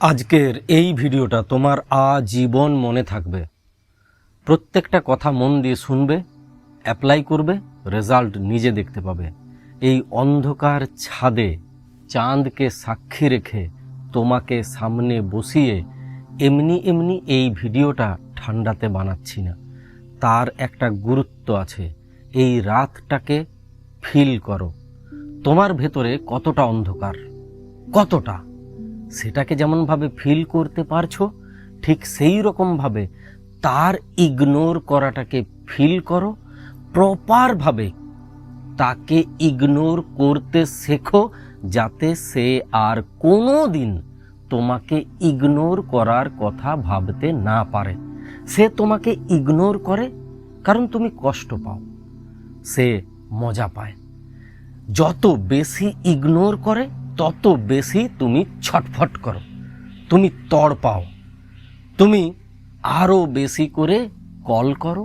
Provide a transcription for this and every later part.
আজকের এই ভিডিওটা তোমার আজীবন মনে থাকবে। প্রত্যেকটা কথা মন দিয়ে শুনবে অ্যাপ্লাই করবে রেজাল্ট নিজে দেখতে পাবে। এই অন্ধকার ছাদে চাঁদকে সাক্ষী রেখে তোমাকে সামনে বসিয়ে এমনি এমনি এই ভিডিওটা ঠান্ডাতে বানাচ্ছি না। তার একটা গুরুত্ব আছে, এই রাতটাকে ফিল করো। তোমার ভেতরে কতটা অন্ধকার? কতটা? সেটাকে যেমনভাবে ফিল করতে পারছ, ঠিক সেই রকমভাবে তার ইগনোর করাটাকে ফিল করো প্রপারভাবে তাকে ইগনোর করতে শেখো, যাতে সে আর কোনো দিন তোমাকে ইগনোর করার কথা ভাবতে না পারে। সে তোমাকে ইগনোর করে কারণ তুমি কষ্ট পাও, সে মজা পায়। যত বেশি ইগনোর করে তত বেশি তুমি ছটফট করো, তুমি তড় পাও। তুমি আরও বেশি করে কল করো,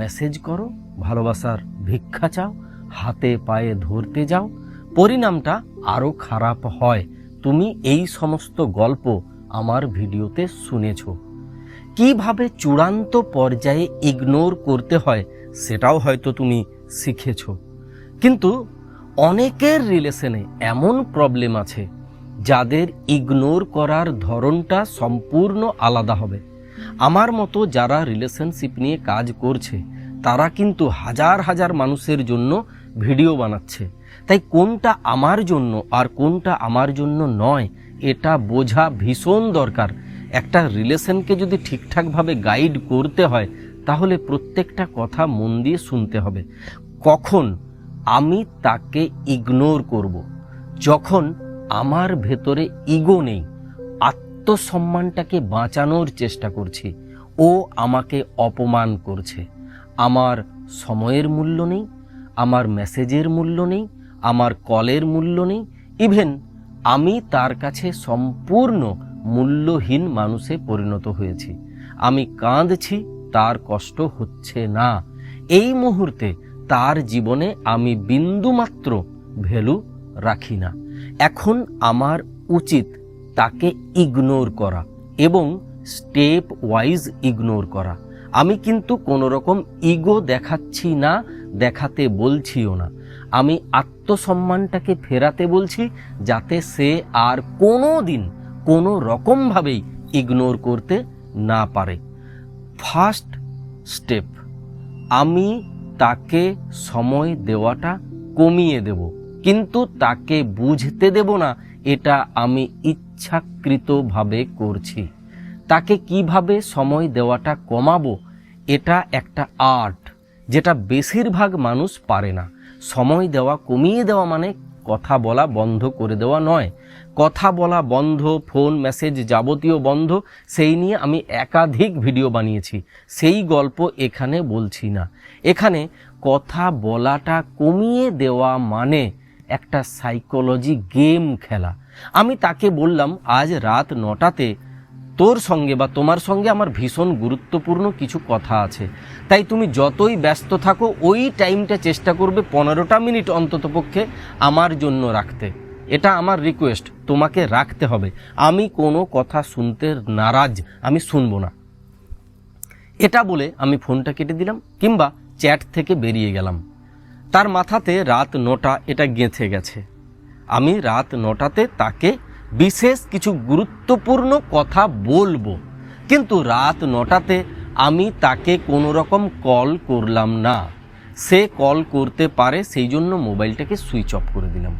মেসেজ করো, ভালোবাসার ভিক্ষা চাও, হাতে পায়ে ধরতে যাও, পরিণামটা আরও খারাপ হয়। তুমি এই সমস্ত গল্প আমার ভিডিওতে শুনেছ। কীভাবে চূড়ান্ত পর্যায়ে ইগনোর করতে হয়, সেটাও হয়তো তুমি শিখেছ। কিন্তু অনেকের রিলেশনে এমন প্রবলেম আছে, যাদের ইগনোর করার ধরনটা সম্পূর্ণ আলাদা হবে। আমার মতো যারা রিলেশনশিপ নিয়ে কাজ করছে, তারা কিন্তু হাজার হাজার মানুষের জন্য ভিডিও বানাচ্ছে। তাই কোনটা আমার জন্য আর কোনটা আমার জন্য নয়, এটা বোঝা ভীষণ দরকার। একটা রিলেশনকে যদি ঠিকঠাকভাবে গাইড করতে হয়, তাহলে প্রত্যেকটা কথা মন দিয়ে শুনতে হবে। কখন আমি তাকে ইগনোর করব। যখন আমার ভেতরে ইগো নেই, আত্মসম্মানটাকে বাঁচানোর চেষ্টা করছি, ও আমাকে অপমান করছে। আমার সময়ের মূল্য নেই, আমার মেসেজের মূল্য নেই, আমার কলের মূল্য নেই। ইভেন আমি তার কাছে সম্পূর্ণ মূল্যহীন মানুষে পরিণত হয়েছি। আমি কাঁদছি, তার কষ্ট হচ্ছে না। এই মুহূর্তে তার জীবনে আমি বিন্দুমাত্র ভ্যালু রাখি না। এখন আমার উচিত তাকে ইগনোর করা এবং স্টেপ ওয়াইজ ইগনোর করা। আমি কিন্তু কোনো রকম ইগো দেখাচ্ছি না, দেখাতে বলছিও না। আমি আত্মসম্মানটাকে ফেরাতে বলছি যাতে সে আর কোনো দিন কোনো রকমভাবেই ইগনোর করতে না পারে। ফার্স্ট স্টেপ আমি তাকে সময় দেওয়াটা কমিয়ে দেব। কিন্তু তাকে বুঝতে দেব না, এটা আমি ইচ্ছাকৃতভাবে করছি। তাকে কীভাবে সময় দেওয়াটা কমাবো, এটা একটা আর্ট, যেটা বেশিরভাগ মানুষ পারে না। সময় দেওয়া, কমিয়ে দেওয়া মানে কথা বলা বন্ধ করে দেওয়া নয়। কথা বলা বন্ধ, ফোন, মেসেজ যাবতীয় বন্ধ, সেই নিয়ে আমি একাধিক ভিডিও বানিয়েছি। সেই গল্প এখানে বলছি না। এখানে কথা বলাটা কমিয়ে দেওয়া মানে একটা সাইকোলজি গেম খেলা। আমি তাকে বললাম, আজ রাত নটাতে তোর সঙ্গে বা তোমার সঙ্গে আমার ভীষণ গুরুত্বপূর্ণ কিছু কথা আছে। তাই তুমি যতই ব্যস্ত থাকো, ওই টাইমটা চেষ্টা করবে পনেরোটা মিনিট অন্তত পক্ষে আমার জন্য রাখতে। এটা আমার রিকোয়েস্ট তোমাকে রাখতে হবে। আমি কোনো কথা শুনতে নারাজ, আমি শুনব না। এটা বলে আমি ফোনটা কেটে দিলাম, কিংবা চ্যাট থেকে বেরিয়ে গেলাম। তার মাথাতে রাত নটা, এটা গেঁথে গেছে। আমি রাত নটাতে তাকে বিশেষ কিছু গুরুত্বপূর্ণ কথা বলব, কিন্তু রাত নটাতে আমি তাকে কোনো রকম কল করলাম না। সে কল করতে পারে, সেই জন্য মোবাইলটাকে সুইচ অফ করে দিলাম।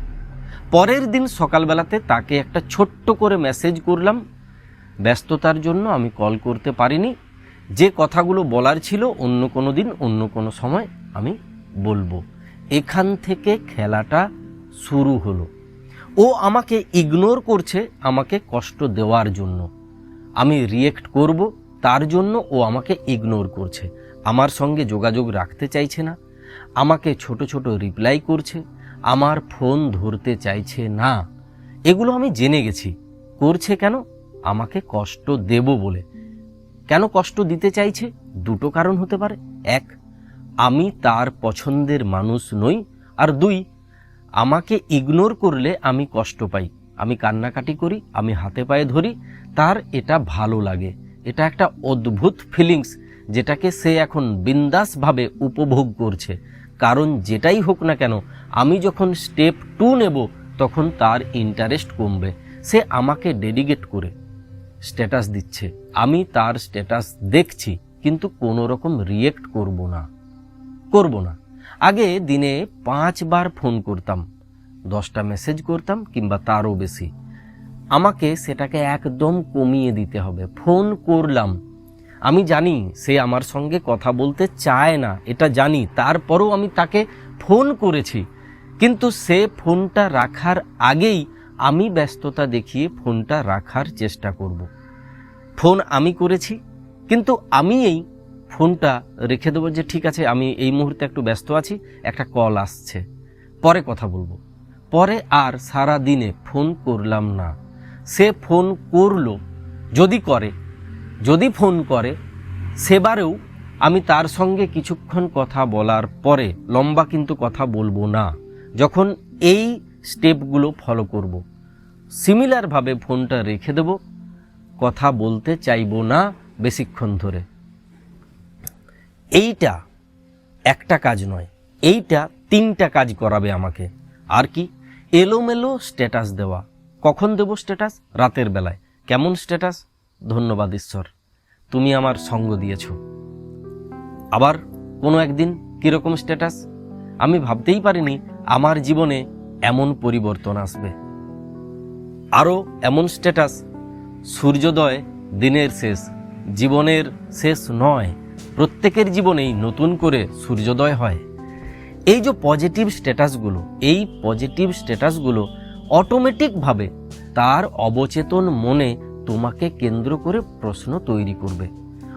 পরের দিন সকালবেলাতে তাকে একটা ছোট্ট করে মেসেজ করলাম। ব্যস্ততার জন্য আমি কল করতে পারিনি। যে কথাগুলো বলার ছিল, অন্য কোনো দিন, অন্য কোনো সময় আমি বলব। এখান থেকে খেলাটা শুরু হলো। ও আমাকে ইগনোর করছে, আমাকে কষ্ট দেওয়ার জন্য। আমি রিয়েক্ট করব, তার জন্য ও আমাকে ইগনোর করছে। আমার সঙ্গে যোগাযোগ রাখতে চাইছে না। আমাকে ছোট ছোট রিপ্লাই করছে। আমার ফোন ধরতে চাইছে না। এগুলো আমি জেনে গেছি। করছে কেন? আমাকে কষ্ট দেব বলে। কেন কষ্ট দিতে চাইছে? দুটো কারণ হতে পারে। এক, আমি তার পছন্দের মানুষ নই। আর দুই, আমাকে ইগনোর করলে আমি কষ্ট পাই। আমি কান্নাকাটি করি, আমি হাতে পায়ে ধরি। তার এটা ভালো লাগে। এটা একটা অদ্ভুত ফিলিংস যেটাকে সে এখন বিন্দাসভাবে উপভোগ করছে। কারণ যেটাই হোক না কেন আমি যখন স্টেপ টু নেব, তখন তার ইন্টারেস্ট কমবে। সে আমাকে ডেডিকেট করে স্ট্যাটাস দিচ্ছে। আমি তার স্ট্যাটাস দেখছি, কিন্তু কোনো রকম রিয়েক্ট করব না। করব না। আগে দিনে পাঁচবার ফোন করতাম। দশটা মেসেজ করতাম, কিংবা তারও বেশি। আমাকে সেটাকে একদম কমিয়ে দিতে হবে। ফোন করলাম। আমি জানি সে আমার সঙ্গে কথা বলতে চায় না, এটা জানি। তারপরও আমি তাকে ফোন করেছি। কিন্তু সে ফোনটা রাখার আগেই আমি ব্যস্ততা দেখিয়ে ফোনটা রাখার চেষ্টা করব। ফোন আমি করেছি, কিন্তু আমি এই ফোনটা রেখে দেবো যে, ঠিক আছে, আমি এই মুহূর্তে একটু ব্যস্ত আছি, একটা কল আসছে। পরে কথা বলব। পরে আর সারা দিনে ফোন করলাম না। সে ফোন করল, যদি করে, যদি ফোন করে, সেবারেও আমি তার সঙ্গে কিছুক্ষণ কথা বলার পরে লম্বা কিন্তু কথা বলব না। যখন এই স্টেপগুলো ফলো করব। সিমিলারভাবে ফোনটা রেখে দেব, কথা বলতে চাইব না বেশিক্ষণ ধরে। এইটা একটা কাজ নয়, এইটা তিনটা কাজ করাবে আমাকে। আর কি? এলোমেলো স্ট্যাটাস দেওয়া। কখন দেব স্ট্যাটাস রাতের বেলায়। কেমন স্ট্যাটাস ধন্যবাদ ঈশ্বর, তুমি আমার সঙ্গ দিয়েছ। আবার কোনো একদিন কীরকম স্ট্যাটাস আমি ভাবতেই পারিনি আমার জীবনে এমন পরিবর্তন আসবে। আরও এমন স্ট্যাটাস, সূর্যোদয় দিনের শেষ, জীবনের শেষ নয়, প্রত্যেকের জীবনেই নতুন করে সূর্যোদয় হয়। এই যে পজিটিভ স্ট্যাটাসগুলো, এই পজিটিভ স্ট্যাটাসগুলো অটোমেটিকভাবে তার অবচেতন মনে তোমাকে কেন্দ্র করে প্রশ্ন তৈরি করবে।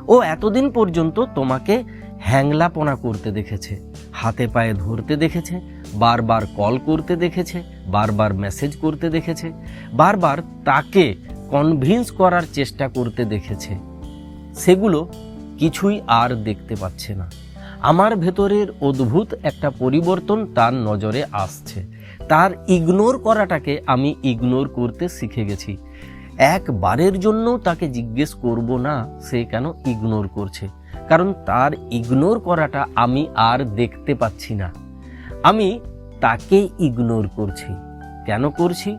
ও এতদিন পর্যন্ত তোমাকে হ্যাংলাপনা করতে দেখেছে, হাতে পায়ে ধরতে দেখেছে বারবার কল করতে দেখেছে, বারবার মেসেজ করতে দেখেছে, বারবার তাকে কনভিন্স করার চেষ্টা করতে দেখেছে। সেগুলো কিছুই আর দেখতে পাচ্ছে না। আমার ভেতরের অদ্ভুত একটা পরিবর্তন তার নজরে আসছে। তার ইগনোর করাটাকে আমি ইগনোর করতে শিখে গেছি। একবারের জন্য তাকে জিজ্ঞেস করব না, সে কেন ইগনোর করছে? কারণ তার ইগনোর করাটা আমি আর দেখতে পাচ্ছি না। আমি তাকে ইগনোর করছি। কেন করছি?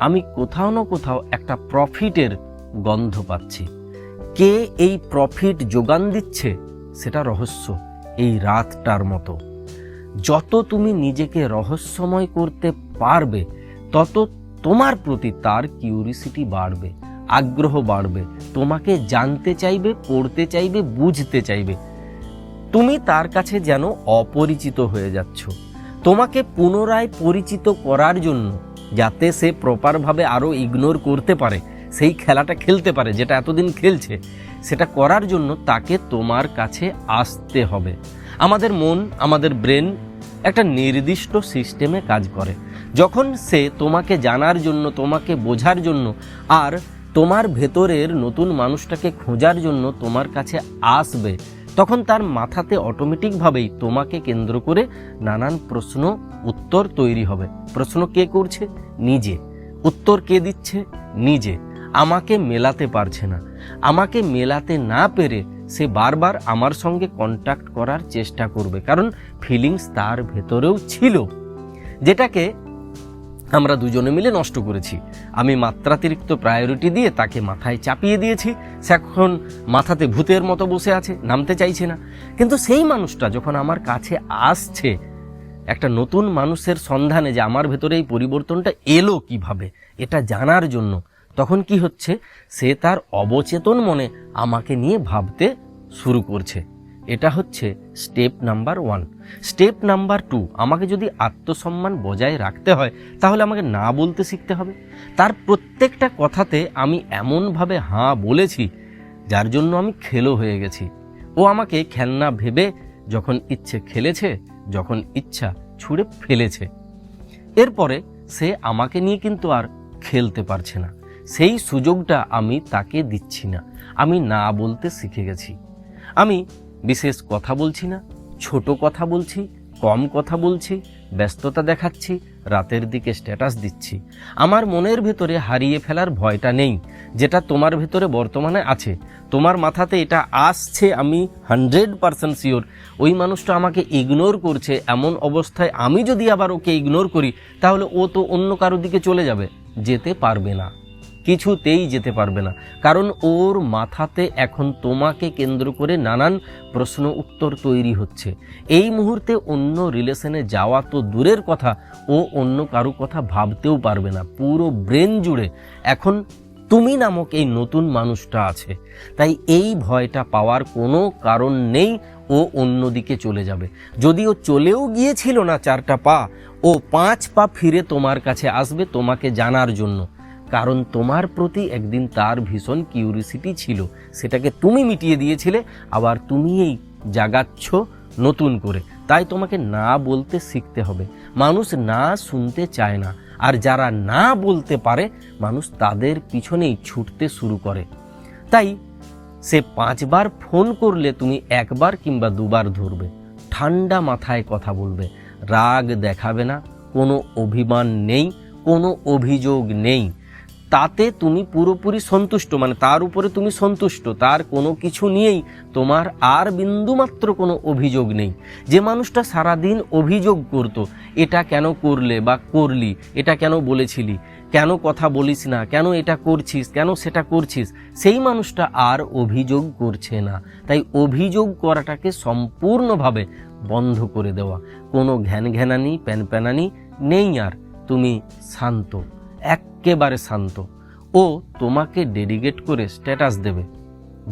আমি কোথাও না কোথাও একটা প্রফিটের গন্ধ পাচ্ছি। কে এই প্রফিট যোগান দিচ্ছে? সেটা রহস্য এই রাতটার মতো। যত তুমি নিজেকে রহস্যময় করতে পারবে, তত তোমার প্রতি তার কিউরিসিটি বাড়বে, আগ্রহ বাড়বে। তোমাকে জানতে চাইবে, পড়তে চাইবে, বুঝতে চাইবে। তুমি তার কাছে যেন অপরিচিত হয়ে যাচ্ছ। তোমাকে পুনরায় পরিচিত করার জন্য, যাতে সে প্রপারভাবে আরও ইগনোর করতে পারে, সেই খেলাটা খেলতে পারে, যেটা এতদিন খেলছে, সেটা করার জন্য তাকে তোমার কাছে আসতে হবে। আমাদের মন, আমাদের ব্রেন একটা নির্দিষ্ট সিস্টেমে কাজ করে। যখন সে তোমাকে জানার জন্য, তোমাকে বোঝার জন্য, আর তোমার ভেতরের নতুন মানুষটাকে খোঁজার জন্য তোমার কাছে আসবে তখন তার মাথাতে অটোমেটিকভাবেই তোমাকে কেন্দ্র করে নানান প্রশ্ন, উত্তর তৈরি হবে। প্রশ্ন কে করছে? নিজে। উত্তর কে দিচ্ছে? নিজে। আমাকে মেলাতে পারছে না। আমাকে মেলাতে না পেরে সে বারবার আমার সঙ্গে কন্ট্যাক্ট করার চেষ্টা করবে। কারণ ফিলিংস তার ভেতরেও ছিল। যেটাকে আমরা দুজনে মিলে নষ্ট করেছি। আমি মাত্রাতিরিক্ত প্রায়োরিটি দিয়ে তাকে মাথায় চাপিয়ে দিয়েছি। সে এখন মাথাতে ভূতের মতো বসে আছে, নামতে চাইছে না। কিন্তু সেই মানুষটা যখন আমার কাছে আসছে, একটা নতুন মানুষের সন্ধানে যে আমার ভেতরে এই পরিবর্তনটা এলো কীভাবে, এটা জানার জন্য, তখন কি হচ্ছে? সে তার অবচেতন মনে আমাকে নিয়ে ভাবতে শুরু করছে। এটা হচ্ছে step number one step number two আমাকে যদি আত্মসম্মান বজায় রাখতে হয়, তাহলে আমাকে না বলতে শিখতে হবে। তার প্রত্যেকটা কথাতে আমি এমনভাবে হাঁ বলেছি, যার জন্য আমি খেলো হয়ে গেছি। ও আমাকে খেলনা ভেবে যখন ইচ্ছে খেলেছে, যখন ইচ্ছা ছুঁড়ে ফেলেছে। এরপরে সে আমাকে নিয়ে কিন্তু আর খেলতে পারছে না। সেই সুযোগটা আমি তাকে দিচ্ছি না। আমি না বলতে শিখে গেছি। আমি বিশেষ কথা বলছি না, ছোট কথা বলছি, কম কথা বলছি, ব্যস্ততা দেখাচ্ছি, রাতের দিকে স্ট্যাটাস দিচ্ছি। আমার মনের ভেতরে হারিয়ে ফেলার ভয়টা নেই, যেটা তোমার ভেতরে বর্তমানে আছে। তোমার মাথাতে এটা আসছে, আমি হান্ড্রেড পারসেন্ট শিওর ওই মানুষটা আমাকে ইগনোর করছে, এমন অবস্থায় আমি যদি আবার ওকে ইগনোর করি, তাহলে ও তো অন্য কারোর দিকে চলে যাবে, যেতে পারবে না। কিছুতেই যেতে পারবে না। কারণ ওর মাথাতে এখন তোমাকে কেন্দ্র করে নানান প্রশ্ন উত্তর তৈরি হচ্ছে। এই মুহূর্তে অন্য রিলেশনে যাওয়া তো দূরের কথা, ও অন্য কারও কথা ভাবতেও পারবে না। পুরো ব্রেন জুড়ে এখন তুমি নামক এই নতুন মানুষটা আছে। তাই এই ভয়টা পাওয়ার কোনো কারণ নেই, ও অন্যদিকে চলে যাবে। যদিও চলেও গিয়েছিল না চারটা পা, ও পাঁচ পা ফিরে তোমার কাছে আসবে তোমাকে জানার জন্য। কারণ তোমার প্রতি একদিন তার ভীষণ কিউরিসিটি ছিল। সেটাকে তুমি মিটিয়ে দিয়েছিলে, আবার তুমি এই জাগাচ্ছ নতুন করে। তাই তোমাকে না বলতে শিখতে হবে। মানুষ না শুনতে চায় না। আর যারা না বলতে পারে, মানুষ তাদের পিছনেই ছুটতে শুরু করে। তাই সে পাঁচবার ফোন করলে তুমি একবার কিংবা দুবার ধরবে। ঠান্ডা মাথায় কথা বলবে। রাগ দেখাবে না। কোনো অভিমান নেই, কোনো অভিযোগ নেই। তাতে তুমি পুরোপুরি সন্তুষ্ট মানে তার উপরে তুমি সন্তুষ্ট, তার কোনো কিছু নিয়েই তোমার আর বিন্দুমাত্র কোনো অভিযোগ নেই। যে মানুষটা সারাদিন অভিযোগ করতো, এটা কেন করলে বা করলি, এটা কেন বলেছিলি, কেন কথা বলিস না, কেন এটা করছিস, কেন সেটা করছিস? সেই মানুষটা আর অভিযোগ করছে না। তাই অভিযোগ করাটাকে সম্পূর্ণভাবে বন্ধ করে দেওয়া। কোনো ঘ্যান ঘ্যানানি প্যানপ্যানানি নেই আর। তুমি শান্ত। একেবারে শান্ত। ও তোমাকে ডেডিকেট করে স্ট্যাটাস দেবে,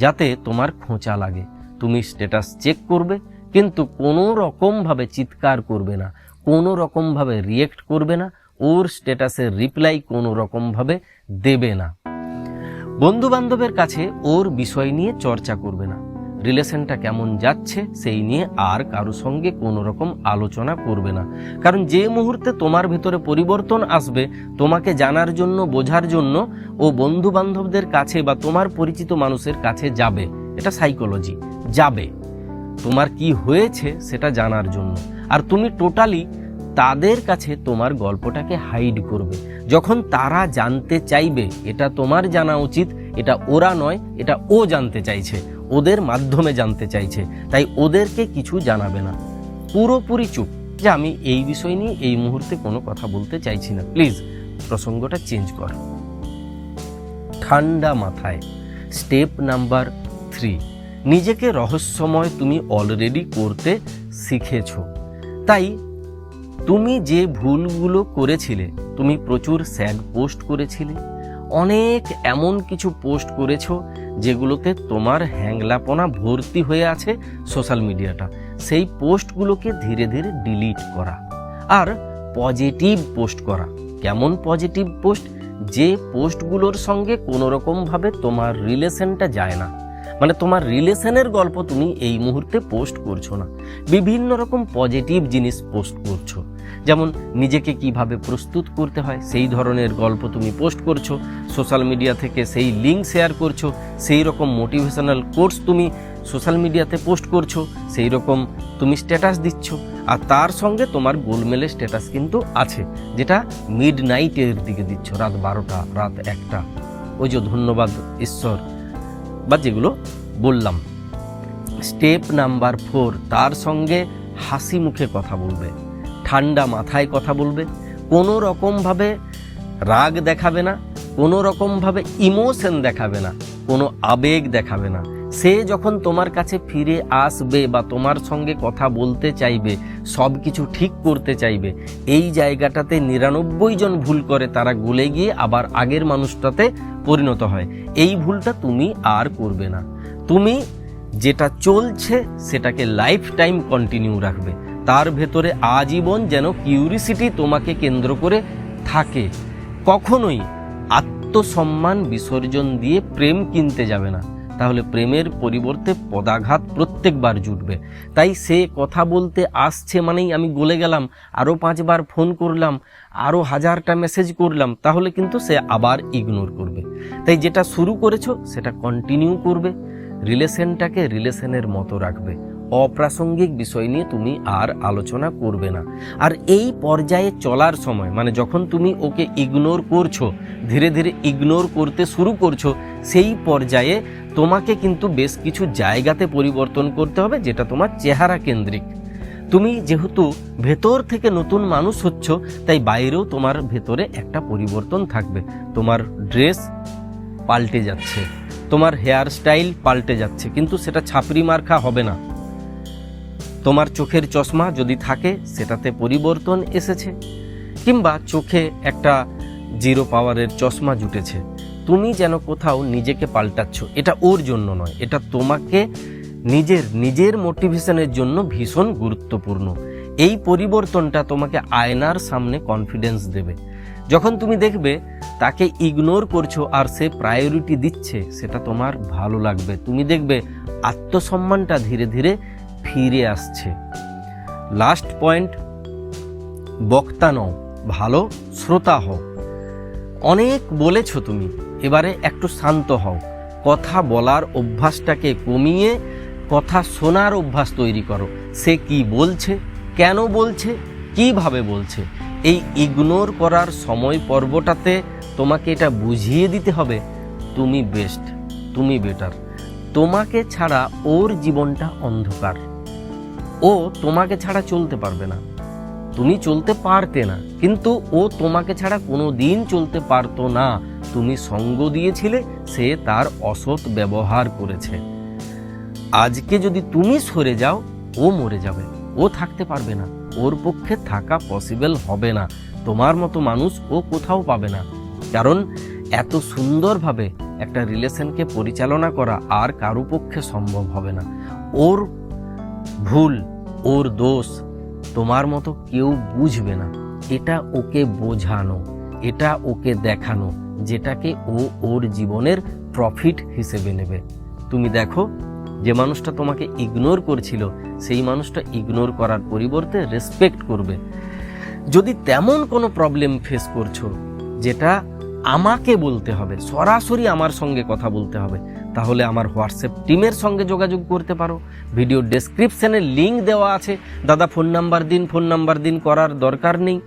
যাতে তোমার খোঁচা লাগে। তুমি স্ট্যাটাস চেক করবে, কিন্তু কোনো রকমভাবে চিৎকার করবে না কোনো রকমভাবে রিয়েক্ট করবে না, ওর স্ট্যাটাসের রিপ্লাই কোনো রকমভাবে দেবে না। বন্ধু বান্ধবের কাছে ওর বিষয় নিয়ে চর্চা করবে না। রিলেশনটা কেমন যাচ্ছে সেই নিয়ে আর কারও সঙ্গে কোনো রকম আলোচনা করবে না। কারণ যে মুহূর্তে তোমার ভেতরে পরিবর্তন আসবে, তোমাকে জানার জন্য, বোঝার জন্য ও বন্ধু বান্ধবদের কাছে বা তোমার পরিচিত মানুষের কাছে যাবে। এটা সাইকোলজি যাবে। তোমার কি হয়েছে সেটা জানার জন্য। আর তুমি টোটালি তাদের কাছে তোমার গল্পটাকে হাইড করবে। যখন তারা জানতে চাইবে, এটা তোমার জানা উচিত, এটা ওরা নয়, এটা ও জানতে চাইছে। ওদের মাধ্যমে জানতে চাইছে, তাই ওদেরকে কিছু জানাবে না। পুরোপুরি চুপ যে আমি এই বিষয় নিয়ে এই মুহূর্তে কোনো কথা বলতে চাইছি না। প্লিজ, প্রসঙ্গটা চেঞ্জ কর। ঠান্ডা মাথায়, স্টেপ নাম্বার থ্রি। নিজেকে রহস্যময় তুমি অলরেডি করতে শিখেছো। তাই তুমি যে ভুলগুলো করেছিলে, তুমি প্রচুর স্যাড পোস্ট করেছিলে, অনেক এমন কিছু পোস্ট করেছ যেগুলোতে তোমার হ্যাংলাপনা ভর্তি হয়ে আছে সোশ্যাল মিডিয়াটা। সেই পোস্টগুলোকে ধীরে ধীরে ডিলিট করা আর পজিটিভ পোস্ট করা। কেমন পজিটিভ পোস্ট? যে পোস্টগুলোর সঙ্গে কোনোরকমভাবে তোমার রিলেশনটা যায় না। মানে তোমার রিলেশনের গল্প তুমি এই মুহূর্তে পোস্ট করছ না। বিভিন্ন রকম পজিটিভ জিনিস পোস্ট করছ। যেমন নিজেকে কীভাবে প্রস্তুত করতে হয়, সেই ধরনের গল্প তুমি পোস্ট করছ। সোশ্যাল মিডিয়া থেকে সেই লিঙ্ক শেয়ার করছ, সেই রকম মোটিভেশনাল কোর্স তুমি সোশ্যাল মিডিয়াতে পোস্ট করছ, সেই রকম তুমি স্ট্যাটাস দিচ্ছ। আর তার সঙ্গে তোমার গোলমেলের স্ট্যাটাস কিন্তু আছে, যেটা মিড নাইটের দিকে দিচ্ছ, রাত বারোটা, রাত একটা। ওই যে ধন্যবাদ, ঈশ্বর। বা যেগুলো বললাম। স্টেপ নাম্বার ফোর, তার সঙ্গে হাসি মুখে কথা বলবে। ঠান্ডা মাথায় কথা বলবে। কোনো রকমভাবে রাগ দেখাবে না, কোনো রকমভাবে ইমোশন দেখাবে না, কোনো আবেগ দেখাবে না। সে যখন তোমার কাছে ফিরে আসবে বা তোমার সঙ্গে কথা বলতে চাইবে সব কিছু ঠিক করতে চাইবে। এই জায়গাটাতে নিরানব্বই জন ভুল করে তারা গলে গিয়ে আবার আগের মানুষটাতে পরিণত হয়। এই ভুলটা তুমি আর করবে না। তুমি যেটা চলছে সেটাকে লাইফ টাইম কন্টিনিউ রাখবে। তার ভেতরে আজীবন যেন কিউরিসিটি তোমাকে কেন্দ্র করে থাকে। কখনোই আত্মসম্মান বিসর্জন দিয়ে প্রেম কিনতে যাবে না। তাহলে প্রেমের পরিবর্তে পদাঘাত প্রত্যেকবার জুটবে। তাই সে কথা বলতে আসছে মানেই আমি গলে গেলাম আরও পাঁচবার ফোন করলাম আরও হাজারটা মেসেজ করলাম, তাহলে কিন্তু সে আবার ইগনোর করবে। তাই যেটা শুরু করেছ সেটা কন্টিনিউ করবে, রিলেশনটাকে রিলেশনের মতো রাখবে। অপ্রাসঙ্গিক বিষয় নিয়ে তুমি আর আলোচনা করবে না। আর এই পর্যায়ে চলার সময় মানে যখন তুমি ওকে ইগনোর করছ, ধীরে ধীরে ইগনোর করতে শুরু করছ, সেই পর্যায়ে তোমাকে কিন্তু বেশ কিছু জায়গাতে পরিবর্তন করতে হবে, যেটা তোমার চেহারা কেন্দ্রিক। তুমি যেহেতু ভেতর থেকে নতুন মানুষ হচ্ছ, তাই বাইরেও তোমার ভেতরে একটা পরিবর্তন থাকবে। তোমার ড্রেস পাল্টে যাচ্ছে, তোমার হেয়ার স্টাইল পাল্টে যাচ্ছে, কিন্তু সেটা ছাপরি মার্কা হবে না। তোমার চোখের চশমা যদি থাকে, সেটাতে পরিবর্তন এসেছে। কিংবা চোখে একটা জিরো পাওয়ারের চশমা জুটেছে। তুমি যেন কোথাও নিজেকে পাল্টাচ্ছ, এটা ওর জন্য নয়। এটা তোমাকে নিজের নিজের মোটিভেশনের জন্য ভীষণ গুরুত্বপূর্ণ। এই পরিবর্তনটা তোমাকে আয়নার সামনে কনফিডেন্স দেবে। যখন তুমি দেখবে তাকে ইগনোর করছ আর সে প্রায়োরিটি দিচ্ছে, সেটা তোমার ভালো লাগবে। তুমি দেখবে আত্মসম্মানটা ধীরে ধীরে ফিরে আসছে। লাস্ট পয়েন্ট বক্তা নও, ভালো শ্রোতা হও। অনেক বলেছ তুমি, এবারে একটু শান্ত হও। কথা বলার অভ্যাসটাকে কমিয়ে কথা শোনার অভ্যাস তৈরি করো। সে কি বলছে, কেন বলছে, কীভাবে বলছে, এই ইগনোর করার সময় পর্বটাতে তোমাকে এটা বুঝিয়ে দিতে হবে, তুমি বেস্ট তুমি বেটার তোমাকে ছাড়া ওর জীবনটা অন্ধকার। ও তোমাকে ছাড়া চলতে পারবে না। তুমি চলতে পারতে না, কিন্তু ও তোমাকে ছাড়া কোনো দিন চলতে পারতো না। তুমি সঙ্গ দিয়েছিলে, সে তার অসৎ ব্যবহার করেছে। আজকে যদি তুমি সরে যাও, ও মরে যাবে। ও থাকতে পারবে না। ওর পক্ষে থাকা পসিবল হবে না। তোমার মতো মানুষ ও কোথাও পাবে না। কারণ এত সুন্দরভাবে একটা রিলেশনকে পরিচালনা করা আর কারও পক্ষে সম্ভব হবে না। ওর ভুল ওর দোষ তোমার মতো কেউ বুঝবে না। এটা ওকে বোঝানো, এটা ওকে দেখানো, যেটাকে ও ওর জীবনের প্রফিট হিসেবে নেবে। তুমি দেখো, যে মানুষটা তোমাকে ইগনোর করছিল, সেই মানুষটা ইগনোর করার পরিবর্তে রেসপেক্ট করবে। যদি তেমন কোনো প্রবলেম ফেস করছ, যেটা আমাকে বলতে হবে, সরাসরি আমার সঙ্গে কথা বলতে হবে। তাহলে আমার হোয়াটসঅ্যাপ টিমের সঙ্গে যোগাযোগ করতে পারো। ভিডিও ডেসক্রিপশানে লিঙ্ক দেওয়া আছে। দাদা, ফোন নাম্বার দিন, ফোন নাম্বার দিন করার দরকার নেই।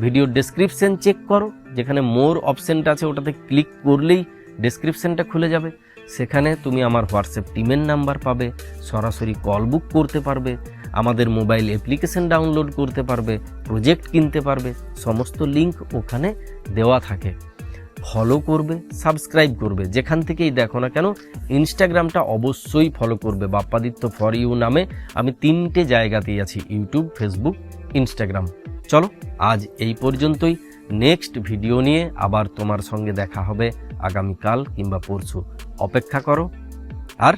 ভিডিও ডেসক্রিপশন চেক করো, যেখানে মোর অপশনটা আছে, ওটাতে ক্লিক করলেই ডেসক্রিপশনটা খুলে যাবে। সেখানে তুমি আমার হোয়াটসঅ্যাপ টিমের নাম্বার পাবে, সরাসরি কল বুক করতে পারবে, আমাদের মোবাইল অ্যাপ্লিকেশন ডাউনলোড করতে পারবে, প্রজেক্ট কিনতে পারবে, সমস্ত লিংক ওখানে দেওয়া থাকে। ফলো করবে, সাবস্ক্রাইব করবে। যেখান থেকেই দেখো না কেন ইনস্টাগ্রামটা অবশ্যই ফলো করবে। বাপ্পাদিত্য ফর ইউ নামে আমি তিনটে জায়গাতেই আছি, ইউটিউব, ফেসবুক ইনস্টাগ্রাম চলো, আজ এই পর্যন্তই। নেক্সট ভিডিও নিয়ে আবার তোমার সঙ্গে দেখা হবে আগামীকাল কিংবা পরশু। অপেক্ষা করো। আর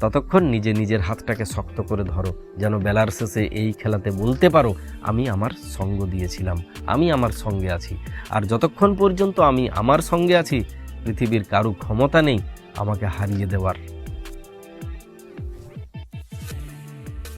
ততক্ষণ নিজে নিজের হাতটাকে শক্ত করে ধরো, যেন বেলার শেষে এই খেলাতে বলতে পারো, আমি আমার সঙ্গ দিয়েছিলাম, আমি আমার সঙ্গে আছি। আর যতক্ষণ পর্যন্ত আমি আমার সঙ্গে আছি, পৃথিবীর কারও ক্ষমতা নেই আমাকে হারিয়ে দেওয়ার।